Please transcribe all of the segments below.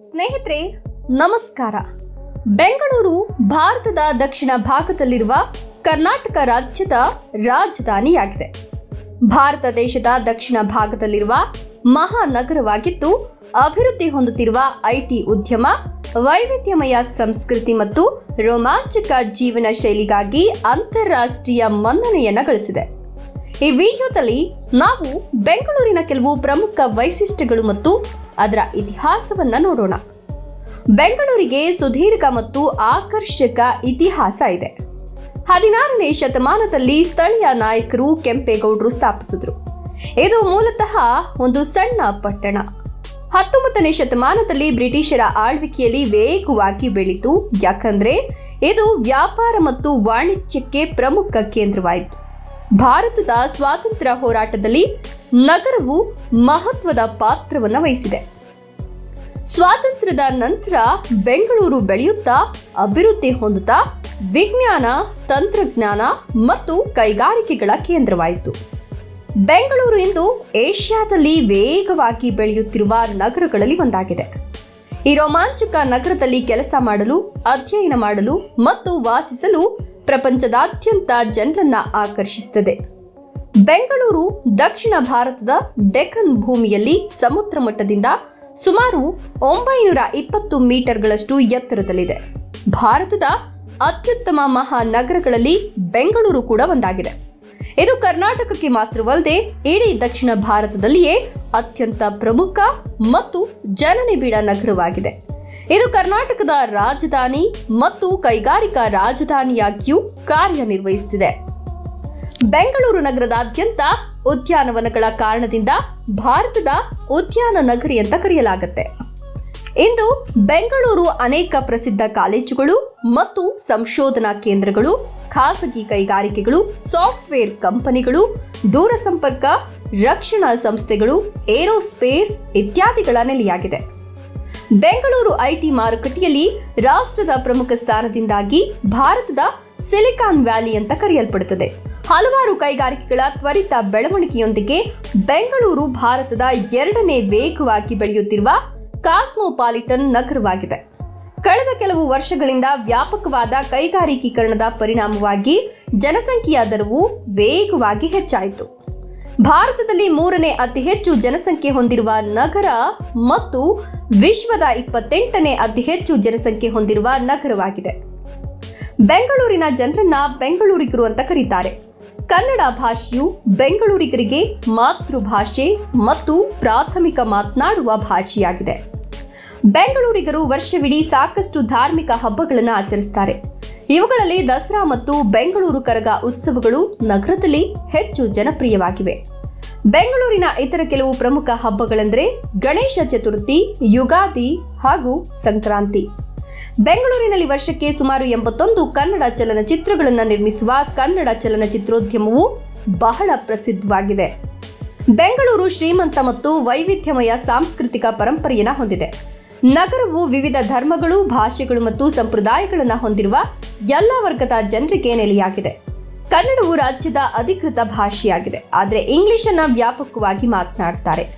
ಸ್ನೇಹಿತರೆ, ನಮಸ್ಕಾರ. ಬೆಂಗಳೂರು, ಭಾರತದ ದಕ್ಷಿಣ ಭಾಗದಲ್ಲಿರುವ ಕರ್ನಾಟಕ ರಾಜ್ಯದ ರಾಜಧಾನಿಯಾಗಿದೆ. ಭಾರತ ದೇಶದ ದಕ್ಷಿಣ ಭಾಗದಲ್ಲಿರುವ ಮಹಾನಗರವಾಗಿದ್ದು, ಅಭಿವೃದ್ಧಿ ಹೊಂದುತ್ತಿರುವ ಐಟಿ ಉದ್ಯಮ, ವೈವಿಧ್ಯಮಯ ಸಂಸ್ಕೃತಿ ಮತ್ತು ರೋಮಾಂಚಕ ಜೀವನ ಶೈಲಿಗಾಗಿ ಅಂತಾರಾಷ್ಟ್ರೀಯ ಮನ್ನಣೆಯನ್ನು ಗಳಿಸಿದೆ. ಈ ವಿಡಿಯೋದಲ್ಲಿ ನಾವು ಬೆಂಗಳೂರಿನ ಕೆಲವು ಪ್ರಮುಖ ವೈಶಿಷ್ಟ್ಯಗಳು ಮತ್ತು ಅದರ ಇತಿಹಾಸವನ್ನ ನೋಡೋಣ. ಬೆಂಗಳೂರಿಗೆ ಸುದೀರ್ಘ ಮತ್ತು ಆಕರ್ಷಕ ಇತಿಹಾಸ ಇದೆ. ಹದಿನಾರನೇ ಶತಮಾನದಲ್ಲಿ ಸ್ಥಳೀಯ ನಾಯಕರು ಕೆಂಪೇಗೌಡರು ಸ್ಥಾಪಿಸಿದ್ರು. ಇದು ಮೂಲತಃ ಒಂದು ಸಣ್ಣ ಪಟ್ಟಣ. ಹತ್ತೊಂಬತ್ತನೇ ಶತಮಾನದಲ್ಲಿ ಬ್ರಿಟಿಷರ ಆಳ್ವಿಕೆಯಲ್ಲಿ ವೇಗವಾಗಿ ಬೆಳೀತು. ಯಾಕಂದ್ರೆ ಇದು ವ್ಯಾಪಾರ ಮತ್ತು ವಾಣಿಜ್ಯಕ್ಕೆ ಪ್ರಮುಖ ಕೇಂದ್ರವಾಯಿತು. ಭಾರತದ ಸ್ವಾತಂತ್ರ್ಯ ಹೋರಾಟದಲ್ಲಿ ನಗರವು ಮಹತ್ವದ ಪಾತ್ರವನ್ನು ವಹಿಸಿದೆ. ಸ್ವಾತಂತ್ರ್ಯದ ನಂತರ ಬೆಂಗಳೂರು ಬೆಳೆಯುತ್ತಾ, ಅಭಿವೃದ್ಧಿ ಹೊಂದುತ್ತಾ, ವಿಜ್ಞಾನ, ತಂತ್ರಜ್ಞಾನ ಮತ್ತು ಕೈಗಾರಿಕೆಗಳ ಕೇಂದ್ರವಾಯಿತು. ಬೆಂಗಳೂರು ಇಂದು ಏಷ್ಯಾದಲ್ಲಿ ವೇಗವಾಗಿ ಬೆಳೆಯುತ್ತಿರುವ ನಗರಗಳಲ್ಲಿ ಒಂದಾಗಿದೆ. ಈ ರೋಮಾಂಚಕ ನಗರದಲ್ಲಿ ಕೆಲಸ ಮಾಡಲು, ಅಧ್ಯಯನ ಮಾಡಲು ಮತ್ತು ವಾಸಿಸಲು ಪ್ರಪಂಚದಾದ್ಯಂತ ಜನರನ್ನ ಆಕರ್ಷಿಸುತ್ತದೆ. ಬೆಂಗಳೂರು, ದಕ್ಷಿಣ ಭಾರತದ ಡೆಕ್ಕನ್ ಭೂಮಿಯಲ್ಲಿ ಸಮುದ್ರ ಮಟ್ಟದಿಂದ ಸುಮಾರು ಒಂಬೈನೂರ ಇಪ್ಪತ್ತು ಮೀಟರ್ಗಳಷ್ಟು ಎತ್ತರದಲ್ಲಿದೆ. ಭಾರತದ ಅತ್ಯುತ್ತಮ ಮಹಾನಗರಗಳಲ್ಲಿ ಬೆಂಗಳೂರು ಕೂಡ ಒಂದಾಗಿದೆ. ಇದು ಕರ್ನಾಟಕಕ್ಕೆ ಮಾತ್ರವಲ್ಲದೆ ಇಡೀ ದಕ್ಷಿಣ ಭಾರತದಲ್ಲಿಯೇ ಅತ್ಯಂತ ಪ್ರಮುಖ ಮತ್ತು ಜನನಿಬಿಡ ನಗರವಾಗಿದೆ. ಇದು ಕರ್ನಾಟಕದ ರಾಜಧಾನಿ ಮತ್ತು ಕೈಗಾರಿಕಾ ರಾಜಧಾನಿಯಾಗಿಯೂ ಕಾರ್ಯನಿರ್ವಹಿಸುತ್ತಿದೆ. ಬೆಂಗಳೂರು ನಗರದಾದ್ಯಂತ ಉದ್ಯಾನವನಗಳ ಕಾರಣದಿಂದ ಭಾರತದ ಉದ್ಯಾನ ನಗರಿ ಅಂತ ಕರೆಯಲಾಗುತ್ತೆ. ಇಂದು ಬೆಂಗಳೂರು ಅನೇಕ ಪ್ರಸಿದ್ಧ ಕಾಲೇಜುಗಳು ಮತ್ತು ಸಂಶೋಧನಾ ಕೇಂದ್ರಗಳು, ಖಾಸಗಿ ಕೈಗಾರಿಕೆಗಳು, ಸಾಫ್ಟ್ವೇರ್ ಕಂಪನಿಗಳು, ದೂರಸಂಪರ್ಕ, ರಕ್ಷಣಾ ಸಂಸ್ಥೆಗಳು, ಏರೋಸ್ಪೇಸ್ ಇತ್ಯಾದಿಗಳ ನೆಲೆಯಾಗಿದೆ. ಬೆಂಗಳೂರು ಐಟಿ ಮಾರುಕಟ್ಟೆಯಲ್ಲಿ ರಾಷ್ಟ್ರದ ಪ್ರಮುಖ ಸ್ಥಾನದಿಂದಾಗಿ ಭಾರತದ ಸಿಲಿಕಾನ್ ವ್ಯಾಲಿ ಅಂತ ಕರೆಯಲ್ಪಡುತ್ತದೆ. ಹಲವಾರು ಕೈಗಾರಿಕೆಗಳ ತ್ವರಿತ ಬೆಳವಣಿಗೆಯೊಂದಿಗೆ ಬೆಂಗಳೂರು ಭಾರತದ ಎರಡನೇ ವೇಗವಾಗಿ ಬೆಳೆಯುತ್ತಿರುವ ಕಾಸ್ಮೋಪಾಲಿಟನ್ ನಗರವಾಗಿದೆ. ಕಳೆದ ಕೆಲವು ವರ್ಷಗಳಿಂದ ವ್ಯಾಪಕವಾದ ಕೈಗಾರಿಕೀಕರಣದ ಪರಿಣಾಮವಾಗಿ ಜನಸಂಖ್ಯೆಯ ದರವು ವೇಗವಾಗಿ ಹೆಚ್ಚಾಯಿತು. ಭಾರತದಲ್ಲಿ ಮೂರನೇ ಅತಿ ಹೆಚ್ಚು ಜನಸಂಖ್ಯೆ ಹೊಂದಿರುವ ನಗರ ಮತ್ತು ವಿಶ್ವದ ಇಪ್ಪತ್ತೆಂಟನೇ ಅತಿ ಹೆಚ್ಚು ಜನಸಂಖ್ಯೆ ಹೊಂದಿರುವ ನಗರವಾಗಿದೆ. ಬೆಂಗಳೂರಿನ ಜನರನ್ನ ಬೆಂಗಳೂರಿಗರು ಅಂತ ಕರೀತಾರೆ. ಕನ್ನಡ ಭಾಷೆಯು ಬೆಂಗಳೂರಿಗರಿಗೆ ಮಾತೃಭಾಷೆ ಮತ್ತು ಪ್ರಾಥಮಿಕ ಮಾತನಾಡುವ ಭಾಷೆಯಾಗಿದೆ. ಬೆಂಗಳೂರಿಗರು ವರ್ಷವಿಡೀ ಸಾಕಷ್ಟು ಧಾರ್ಮಿಕ ಹಬ್ಬಗಳನ್ನು ಆಚರಿಸುತ್ತಾರೆ ಇವುಗಳಲ್ಲಿ ದಸರಾ ಮತ್ತು ಬೆಂಗಳೂರು ಕರಗ ಉತ್ಸವಗಳು ನಗರದಲ್ಲಿ ಹೆಚ್ಚು ಜನಪ್ರಿಯವಾಗಿವೆ. ಬೆಂಗಳೂರಿನ ಇತರ ಕೆಲವು ಪ್ರಮುಖ ಹಬ್ಬಗಳೆಂದರೆ ಗಣೇಶ ಚತುರ್ಥಿ, ಯುಗಾದಿ ಹಾಗೂ ಸಂಕ್ರಾಂತಿ. ಬೆಂಗಳೂರಿನಲ್ಲಿ ವರ್ಷಕ್ಕೆ ಸುಮಾರು ಎಂಬತ್ತೊಂದು ಕನ್ನಡ ಚಲನಚಿತ್ರಗಳನ್ನು ನಿರ್ಮಿಸುವ ಕನ್ನಡ ಚಲನಚಿತ್ರೋದ್ಯಮವು ಬಹಳ ಪ್ರಸಿದ್ಧವಾಗಿದೆ. ಬೆಂಗಳೂರು ಶ್ರೀಮಂತ ಮತ್ತು ವೈವಿಧ್ಯಮಯ ಸಾಂಸ್ಕೃತಿಕ ಪರಂಪರೆಯನ್ನು ಹೊಂದಿದೆ. ನಗರವು ವಿವಿಧ ಧರ್ಮಗಳು, ಭಾಷೆಗಳು ಮತ್ತು ಸಂಪ್ರದಾಯಗಳನ್ನು ಹೊಂದಿರುವ ಎಲ್ಲ ವರ್ಗದ ಜನರಿಗೆ ನೆಲೆಯಾಗಿದೆ. ಕನ್ನಡವು ರಾಜ್ಯದ ಅಧಿಕೃತ ಭಾಷೆಯಾಗಿದೆ. ಆದರೆ ಇಂಗ್ಲಿಷನ್ನು ವ್ಯಾಪಕವಾಗಿ ಮಾತನಾಡುತ್ತಾರೆ.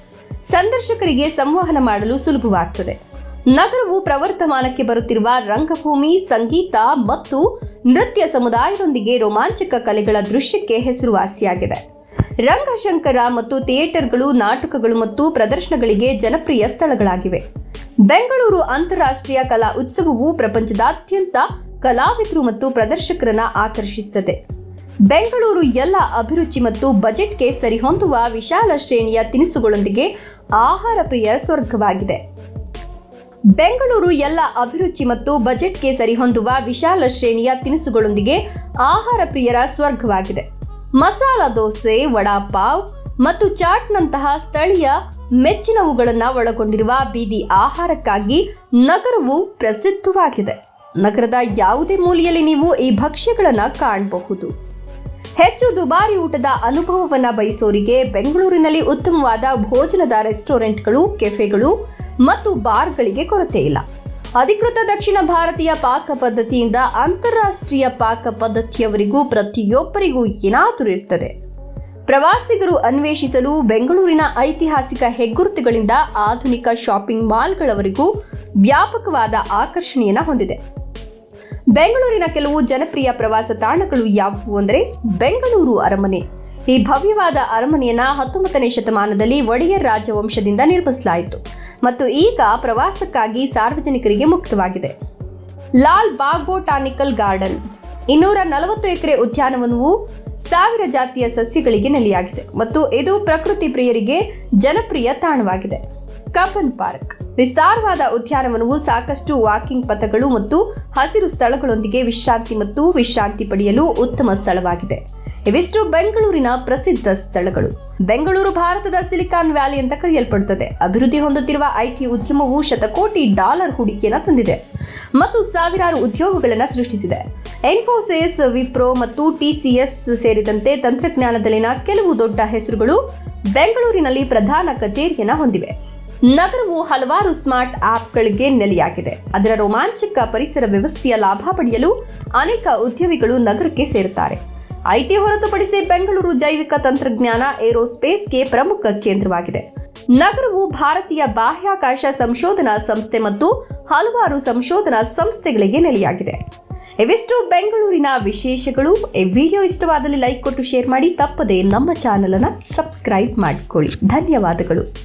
ಸಂದರ್ಶಕರಿಗೆ ಸಂವಹನ ಮಾಡಲು ಸುಲಭವಾಗುತ್ತದೆ ನಗರವು ಪ್ರವರ್ತಮಾನಕ್ಕೆ ಬರುತ್ತಿರುವ ರಂಗಭೂಮಿ, ಸಂಗೀತ ಮತ್ತು ನೃತ್ಯ ಸಮುದಾಯದೊಂದಿಗೆ ರೋಮಾಂಚಕ ಕಲೆಗಳ ದೃಶ್ಯಕ್ಕೆ ಹೆಸರುವಾಸಿಯಾಗಿದೆ. ರಂಗಶಂಕರ ಮತ್ತು ಥಿಯೇಟರ್ಗಳು, ನಾಟಕಗಳು ಮತ್ತು ಪ್ರದರ್ಶನಗಳಿಗೆ ಜನಪ್ರಿಯ ಸ್ಥಳಗಳಾಗಿವೆ. ಬೆಂಗಳೂರು ಅಂತಾರಾಷ್ಟ್ರೀಯ ಕಲಾ ಉತ್ಸವವು ಪ್ರಪಂಚದಾದ್ಯಂತ ಕಲಾವಿದರು ಮತ್ತು ಪ್ರದರ್ಶಕರನ್ನ ಆಕರ್ಷಿಸುತ್ತದೆ. ಬೆಂಗಳೂರು ಎಲ್ಲ ಅಭಿರುಚಿ ಮತ್ತು ಬಜೆಟ್ಗೆ ಸರಿಹೊಂದುವ ವಿಶಾಲ ಶ್ರೇಣಿಯ ತಿನಿಸುಗಳೊಂದಿಗೆ ಆಹಾರ ಪ್ರಿಯ ಸ್ವರ್ಗವಾಗಿದೆ. ಬೆಂಗಳೂರು ಎಲ್ಲ ಅಭಿರುಚಿ ಮತ್ತು ಬಜೆಟ್ಗೆ ಸರಿಹೊಂದುವ ವಿಶಾಲ ಶ್ರೇಣಿಯ ತಿನಿಸುಗಳೊಂದಿಗೆ ಆಹಾರ ಪ್ರಿಯರ ಸ್ವರ್ಗವಾಗಿದೆ. ಮಸಾಲ ದೋಸೆ, ವಡಾಪಾವ್ ಮತ್ತು ಚಾಟ್ನಂತಹ ಸ್ಥಳೀಯ ಮೆಚ್ಚಿನವುಗಳನ್ನು ಒಳಗೊಂಡಿರುವ ಬೀದಿ ಆಹಾರಕ್ಕಾಗಿ ನಗರವು ಪ್ರಸಿದ್ಧವಾಗಿದೆ. ನಗರದ ಯಾವುದೇ ಮೂಲೆಯಲ್ಲಿ ನೀವು ಈ ಭಕ್ಷ್ಯಗಳನ್ನು ಕಾಣಬಹುದು. ಹೆಚ್ಚು ದುಬಾರಿ ಊಟದ ಅನುಭವವನ್ನು ಬಯಸೋರಿಗೆ ಬೆಂಗಳೂರಿನಲ್ಲಿ ಉತ್ತಮವಾದ ಭೋಜನದ ರೆಸ್ಟೋರೆಂಟ್ಗಳು, ಕೆಫೆಗಳು ಮತ್ತು ಬಾರ್ಗಳಿಗೆ ಕೊರತೆ ಇಲ್ಲ. ಅಧಿಕೃತ ದಕ್ಷಿಣ ಭಾರತೀಯ ಪಾಕ ಪದ್ಧತಿಯಿಂದ ಅಂತಾರಾಷ್ಟ್ರೀಯ ಪಾಕ ಪದ್ಧತಿಯವರಿಗೂ ಪ್ರತಿಯೊಬ್ಬರಿಗೂ ಏನಾದರೂ ಇರ್ತದೆ. ಪ್ರವಾಸಿಗರು ಅನ್ವೇಷಿಸಲು ಬೆಂಗಳೂರಿನ ಐತಿಹಾಸಿಕ ಹೆಗ್ಗುರುತುಗಳಿಂದ ಆಧುನಿಕ ಶಾಪಿಂಗ್ ಮಾಲ್ಗಳವರೆಗೂ ವ್ಯಾಪಕವಾದ ಆಕರ್ಷಣೆಯನ್ನು ಹೊಂದಿದೆ. ಬೆಂಗಳೂರಿನ ಕೆಲವು ಜನಪ್ರಿಯ ಪ್ರವಾಸ ತಾಣಗಳು ಯಾವುವು ಅಂದರೆ ಬೆಂಗಳೂರು ಅರಮನೆ. ಈ ಭವ್ಯವಾದ ಅರಮನೆಯನ್ನ ಹತ್ತೊಂಬತ್ತನೇ ಶತಮಾನದಲ್ಲಿ ಒಡೆಯರ್ ರಾಜವಂಶದಿಂದ ನಿರ್ಮಿಸಲಾಯಿತು ಮತ್ತು ಈಗ ಪ್ರವಾಸಕ್ಕಾಗಿ ಸಾರ್ವಜನಿಕರಿಗೆ ಮುಕ್ತವಾಗಿದೆ. Lal Bagh botanical garden. ಇನ್ನೂರ ನಲವತ್ತು ಎಕರೆ ಉದ್ಯಾನವನವು ಸಾವಿರ ಜಾತಿಯ ಸಸ್ಯಗಳಿಗೆ ನೆಲೆಯಾಗಿದೆ ಮತ್ತು ಇದು ಪ್ರಕೃತಿ ಪ್ರಿಯರಿಗೆ ಜನಪ್ರಿಯ ತಾಣವಾಗಿದೆ. Cubbon Park. ವಿಸ್ತಾರವಾದ ಉದ್ಯಾನವನವು ಸಾಕಷ್ಟು ವಾಕಿಂಗ್ ಪಥಗಳು ಮತ್ತು ಹಸಿರು ಸ್ಥಳಗಳೊಂದಿಗೆ ವಿಶ್ರಾಂತಿ ಮತ್ತು ವಿಶ್ರಾಂತಿ ಪಡೆಯಲು ಉತ್ತಮ ಸ್ಥಳವಾಗಿದೆ. ಇವಿಷ್ಟು ಬೆಂಗಳೂರಿನ ಪ್ರಸಿದ್ಧ ಸ್ಥಳಗಳು. ಬೆಂಗಳೂರು ಭಾರತದ ಸಿಲಿಕಾನ್ ವ್ಯಾಲಿ ಅಂತ ಕರೆಯಲ್ಪಡುತ್ತದೆ. ಅಭಿವೃದ್ಧಿ ಹೊಂದುತ್ತಿರುವ ಐಟಿ ಉದ್ಯಮವು ಶತಕೋಟಿ ಡಾಲರ್ ಹೂಡಿಕೆಯನ್ನು ತಂದಿದೆ ಮತ್ತು ಸಾವಿರಾರು ಉದ್ಯೋಗಗಳನ್ನು ಸೃಷ್ಟಿಸಿದೆ. ಇನ್ಫೋಸಿಸ್, ವಿಪ್ರೋ ಮತ್ತು ಟಿಸಿಎಸ್ ಸೇರಿದಂತೆ ತಂತ್ರಜ್ಞಾನದಲ್ಲಿನ ಕೆಲವು ದೊಡ್ಡ ಹೆಸರುಗಳು ಬೆಂಗಳೂರಿನಲ್ಲಿ ಪ್ರಧಾನ ಕಚೇರಿಯನ್ನು ಹೊಂದಿವೆ. ನಗರವು ಹಲವಾರು ಸ್ಮಾರ್ಟ್ ಆಪ್ಗಳಿಗೆ ನೆಲೆಯಾಗಿದೆ. ಅದರ ರೋಮಾಂಚಕ ಪರಿಸರ ವ್ಯವಸ್ಥೆಯ ಲಾಭ ಪಡೆಯಲು ಅನೇಕ ಉದ್ಯಮಿಗಳು ನಗರಕ್ಕೆ ಸೇರುತ್ತಾರೆ. ಐಟಿ ಹೊರತುಪಡಿಸಿ ಬೆಂಗಳೂರು ಜೈವಿಕ ತಂತ್ರಜ್ಞಾನ ಏರೋಸ್ಪೇಸ್ಗೆ ಪ್ರಮುಖ ಕೇಂದ್ರವಾಗಿದೆ. ನಗರವು ಭಾರತೀಯ ಬಾಹ್ಯಾಕಾಶ ಸಂಶೋಧನಾ ಸಂಸ್ಥೆ ಮತ್ತು ಹಲವಾರು ಸಂಶೋಧನಾ ಸಂಸ್ಥೆಗಳಿಗೆ ನೆಲೆಯಾಗಿದೆ. ಇವಿಷ್ಟು ಬೆಂಗಳೂರಿನ ವಿಶೇಷಗಳು. ಈ ವಿಡಿಯೋ ಇಷ್ಟವಾದಲ್ಲಿ ಲೈಕ್ ಕೊಟ್ಟು ಶೇರ್ ಮಾಡಿ. ತಪ್ಪದೆ ನಮ್ಮ ಚಾನಲ್ ಅನ್ನು ಸಬ್ಸ್ಕ್ರೈಬ್ ಮಾಡಿಕೊಳ್ಳಿ. ಧನ್ಯವಾದಗಳು.